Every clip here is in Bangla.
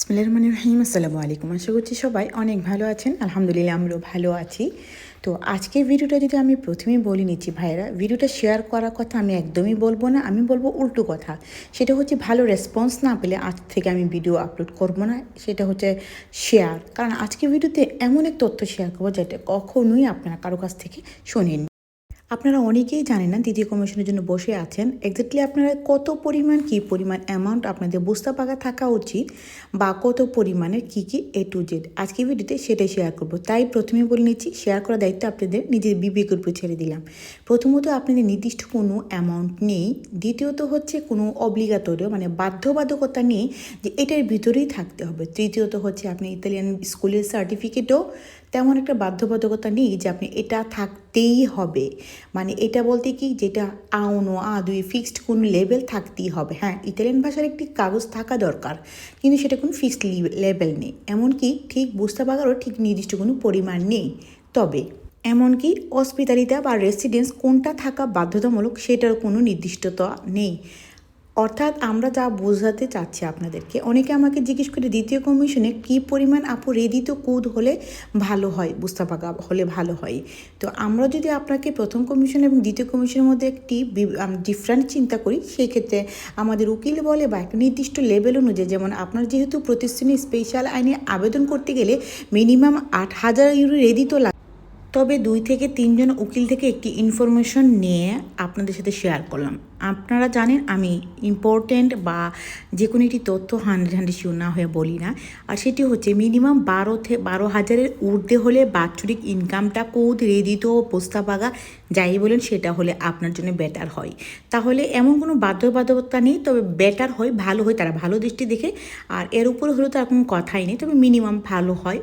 বিসমিল্লাহির রহমানির রহিম, আসসালামু আলাইকুম। আশা করছি সবাই অনেক ভালো আছেন। আলহামদুলিল্লাহ, আমরাও ভালো আছি। তো আজকের ভিডিওটা যদি আমি প্রথমেই বলে নিচ্ছি ভাইরা ভিডিওটা শেয়ার করার কথা আমি একদমই বলব না, আমি বলব উল্টো কথা। সেটা হচ্ছে ভালো রেসপন্স না পেলে আজ থেকে আমি ভিডিও আপলোড করব না, সেটা হচ্ছে শেয়ার কারণ আজকের ভিডিওতে এমন এক তথ্য শেয়ার করব যেটা কখনোই আপনারা কারও কাছ থেকে শোনেন আপনারা অনেকেই জানেন না দ্বিতীয় কমিশনের জন্য বসে আছেন। এক্স্যাক্টলি আপনারা কত পরিমাণ, কি পরিমাণ অ্যামাউন্ট আপনাদের বুঝতে পাকা থাকা উচিত বা কত পরিমাণের কি কি এ টু জেড আজকে ভিডিওতে সেটাই শেয়ার করব। তাই প্রথমে বলে নিচ্ছি শেয়ার করার দায়িত্ব আপনাদের নিজের বিবেকের উপর ছেড়ে দিলাম। প্রথমত আপনাদের নির্দিষ্ট কোনো অ্যামাউন্ট নেই। দ্বিতীয়ত হচ্ছে কোনো অব্লিগাতরীয় মানে বাধ্যবাধকতা নেই যে এটার ভিতরেই থাকতে হবে। তৃতীয়ত হচ্ছে আপনি ইতালিয়ান স্কুলের সার্টিফিকেটও তেমন একটা বাধ্যবাধকতা নেই যে আপনি এটা থাকতেই হবে। মানে এটা বলতে কি? যেটা আউনো আ দুই ফিক্সড কোনো লেভেল থাকতেই হবে। হ্যাঁ ইতালিয়ান ভাষার একটি কাগজ থাকা দরকার, কিন্তু সেটা কোনো ফিক্সড লেভেল নেই। এমনকি ঠিক বুঝতে পারারও ঠিক নির্দিষ্ট কোনো পরিমাণ নেই। তবে এমনকি হসপিটালিটা বা রেসিডেন্স কোনটা থাকা বাধ্যতামূলক সেটার কোনো নির্দিষ্টতা নেই। অর্থাৎ আমরা যা বোঝাতে চাচ্ছি আপনাদেরকে, অনেকে আমাকে জিজ্ঞেস করে দ্বিতীয় কমিশনে কি পরিমাণ আপু রেদিত কুদ হলে ভালো হয় বুঝতে পাকা হলে ভালো হয়? তো আমরা যদি আপনাকে প্রথম কমিশন এবং দ্বিতীয় কমিশনের মধ্যে একটি ডিফারেন্ট চিন্তা করি সেই ক্ষেত্রে আমাদের উকিল বলে বা একটা নির্দিষ্ট লেভেল অনুযায়ী, যেমন আপনার যেহেতু প্রতিষ্ঠানে স্পেশাল আইনে আবেদন করতে গেলে মিনিমাম আট হাজার ইউরো রেদিত লাগে তবে দুই থেকে তিনজন উকিল থেকে একটি ইনফরমেশন নিয়ে আপনাদের সাথে শেয়ার করলাম। আপনারা জানেন আমি ইম্পর্টেন্ট বা যে কোনো একটি তথ্য হান্ড্রেড হান্ড্রেড শিওর না হয়ে বলি না। আর সেটি হচ্ছে মিনিমাম বারো থেকে বারো হাজারের ঊর্ধ্বে হলে বাৎসরিক ইনকামটা কোদ রেদিত পোস্তাপাগা যাই বলেন সেটা হলে আপনার জন্য বেটার হয়। তাহলে এমন কোনো বাধ্যবাধকতা নেই, তবে বেটার হয়, ভালো হয়, তারা ভালো দৃষ্টি দেখে। আর এর উপরে হলেও তার কোনো কথাই নেই, তবে মিনিমাম ভালো হয়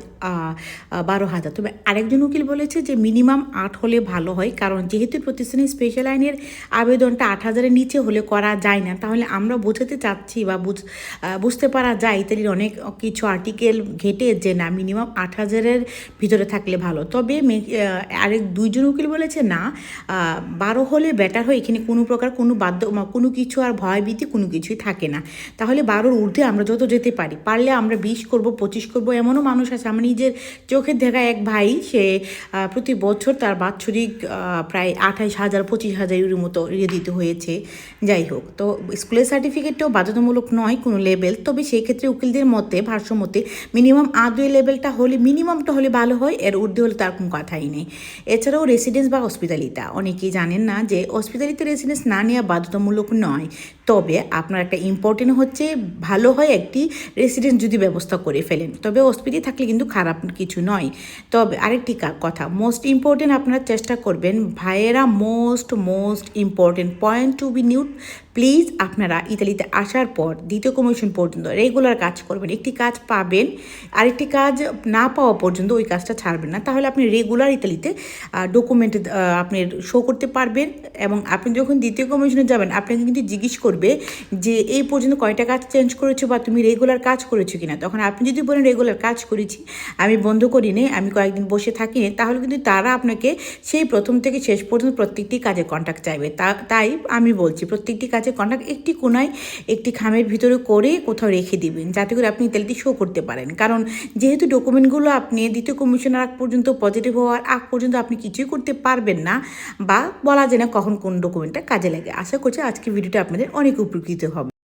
বারো হাজার। তবে আরেকজন উকিল বলেছে যে মিনিমাম আট হলে ভালো হয়, কারণ যেহেতু প্রতিষ্ঠানে স্পেশাল আইনের আবেদনটা আট হাজারের নিচে হলে করা যায় না, তাহলে আমরা বোঝাতে চাচ্ছি বা বুঝ বুঝতে পারা যায় ইত্যাদির অনেক কিছু আর্টিকেল ঘেটে যে না, মিনিমাম আট হাজারের ভিতরে থাকলে ভালো। তবে আরেক দুইজন উকিল বলেছে, না বারো হলে বেটার হয়, এখানে কোনো প্রকার কোনো বাধ্য কোনো কিছু আর ভয়ভীতি কোনো কিছুই থাকে না। তাহলে বারোর ঊর্ধ্বে আমরা যত যেতে পারি, পারলে আমরা বিশ করব, পঁচিশ করব, এমনও মানুষ আছে, আমার নিজের চোখের দেখা এক ভাই, সে প্রতি বছর তার বাৎসরিক প্রায় আঠাইশ হাজার, পঁচিশ হাজার ইউরির মতো ইয়ে দিতে হয়েছে। যাই হোক, তো স্কুলের সার্টিফিকেটটাও বাধ্যতামূলক নয় কোনো লেভেল তবে সেই ক্ষেত্রে উকিলদের মতে ভাষ্য মতে মিনিমাম আদুয়ে লেভেলটা হলে, মিনিমামটা হলে ভালো হয়, এর ঊর্ধ্বে হলে তার কোনো কথাই নেই। এছাড়াও রেসিডেন্স বা হসপিটালিটা অনেকেই জানেন না যে হসপিটালিতে রেসিডেন্স না নেওয়া বাধ্যতামূলক নয়। তবে আপনার একটা ইম্পর্টেন্ট হচ্ছে, ভালো হয় একটি রেসিডেন্স যদি ব্যবস্থা করে ফেলেন। তবে হসপিটালে থাকলে কিন্তু খারাপ কিছু নয়। তবে আরেকটি কথা মোস্ট ইম্পর্টেন্ট আপনারা চেষ্টা করবেন ভাইয়েরা most most important point to be noted please আপনারা ইতালিতে আসার পর দ্বিতীয় কমিশন পর্যন্ত রেগুলার কাজ করবেন। একটি কাজ পাবেন, আরেকটি কাজ না পাওয়া পর্যন্ত ওই কাজটা ছাড়বেন না। তাহলে আপনি রেগুলার ইতালিতে ডকুমেন্ট আপনি শো করতে পারবেন এবং আপনি যখন দ্বিতীয় কমিশনে যাবেন, আপনাকে কিন্তু জিজ্ঞেস করবে যে, এই পর্যন্ত কয়টা কাজ চেঞ্জ করেছ বা তুমি রেগুলার কাজ করেছ কিনা? তখন আপনি যদি বলেন রেগুলার কাজ করেছি, আমি বন্ধ করিনি, আমি কয়েকদিন বসে থাকি তাহলে কিন্তু তারা আপনাকে সেই প্রথম থেকে শেষ পর্যন্ত প্রত্যেকটি কাজে কন্ট্যাক্ট চাইবে। তাই আমি বলছি, প্রত্যেকটি কাজে কন্ট্যাক্ট একটি কোনায় একটি খামের ভিতরে করে কোথাও রেখে দিবেন, যাতে করে আপনি তেলটি শো করতে পারেন। কারণ যেহেতু ডকুমেন্টগুলো আপনি দ্বিতীয় কমিশনের আগ পর্যন্ত পজিটিভ হওয়ার আগ পর্যন্ত আপনি কিছুই করতে পারবেন না বা বলা যায় না কখন কোন ডকুমেন্টটা কাজে লাগে। আশা করছি আজকে ভিডিওটা আপনাদের অনেক উপকৃত হবে।